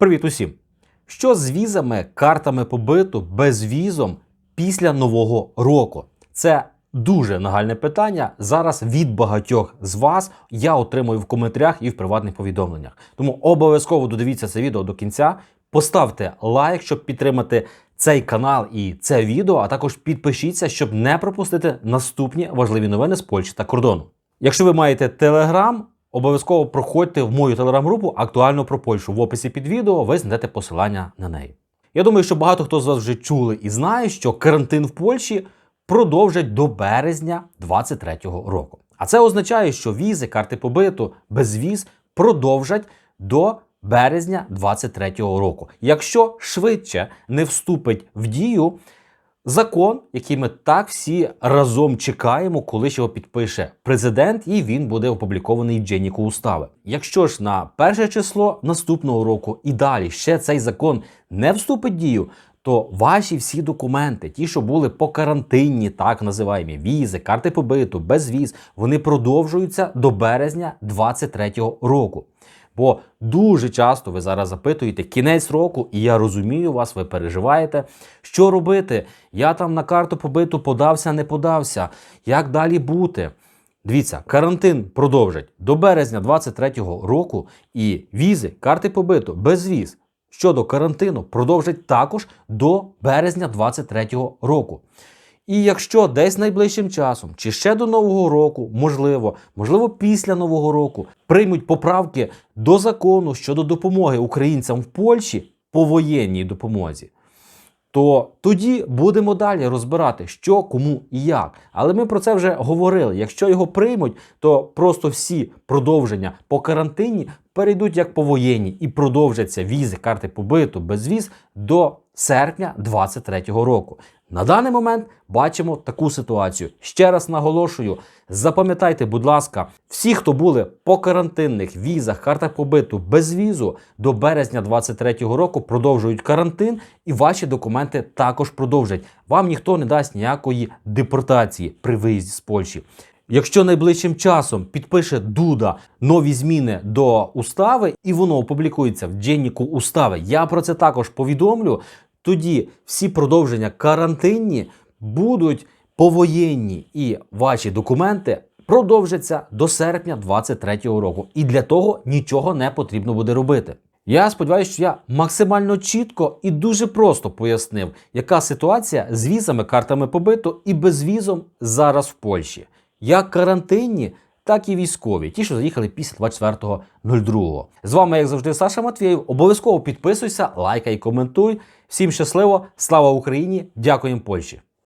Привіт усім! Що з візами, картами побиту, безвізом після нового року? Це дуже нагальне питання. Зараз від багатьох з вас я отримую в коментарях і в приватних повідомленнях. Тому обов'язково додивіться це відео до кінця. Поставте лайк, щоб підтримати цей канал і це відео, а також підпишіться, щоб не пропустити наступні важливі новини з Польщі та кордону. Якщо ви маєте телеграм, обов'язково проходьте в мою телеграм-групу актуально про Польщу. В описі під відео ви знайдете посилання на неї. Я думаю, що багато хто з вас вже чули і знає, що карантин в Польщі продовжать до березня 2023 року. А це означає, що візи, карти побиту, безвіз продовжать до березня 2023 року. Якщо швидше не вступить в дію закон, який ми так всі разом чекаємо, коли ж його підпише президент, і він буде опублікований в Дженіку устави. Якщо ж на перше число наступного року і далі ще цей закон не вступить в дію, то ваші всі документи, ті, що були по карантинні, так називаємо візи, карти побиту, безвіз, вони продовжуються до березня 2023 року. Бо дуже часто ви зараз запитуєте кінець року, і я розумію вас, ви переживаєте, що робити. Я там на карту побиту подався, не подався. Як далі бути? Дивіться, карантин продовжать до березня 2023 року, і візи, карти побиту, безвіз щодо карантину продовжать також до березня 2023 року. І якщо десь найближчим часом, чи ще до Нового року, можливо, можливо, після Нового року приймуть поправки до закону щодо допомоги українцям в Польщі по воєнній допомозі, то тоді будемо далі розбирати, що, кому і як. Але ми про це вже говорили. Якщо його приймуть, то просто всі продовження по карантині перейдуть як по воєнній і продовжаться візи, карти побиту, безвіз до серпня 2023 року. На даний момент бачимо таку ситуацію. Ще раз наголошую: запам'ятайте, будь ласка, всі, хто були по карантинних візах, картах побиту без візу до березня 2023 року, продовжують карантин, і ваші документи також продовжать. Вам ніхто не дасть ніякої депортації при виїзді з Польщі. Якщо найближчим часом підпише Дуда нові зміни до устави, і воно опублікується в Дженніку устави, я про це також повідомлю. Тоді всі продовження карантинні будуть повоєнні, і ваші документи продовжаться до серпня 2023 року. І для того нічого не потрібно буде робити. Я сподіваюся, що я максимально чітко і дуже просто пояснив, яка ситуація з візами, картами побиту і безвізом зараз в Польщі. Як карантинні, так і військові, ті, що заїхали після 24.02. З вами, як завжди, Саша Матвієв. Обов'язково підписуйся, лайкай, коментуй. Всім щасливо, слава Україні! Дякуємо Польщі!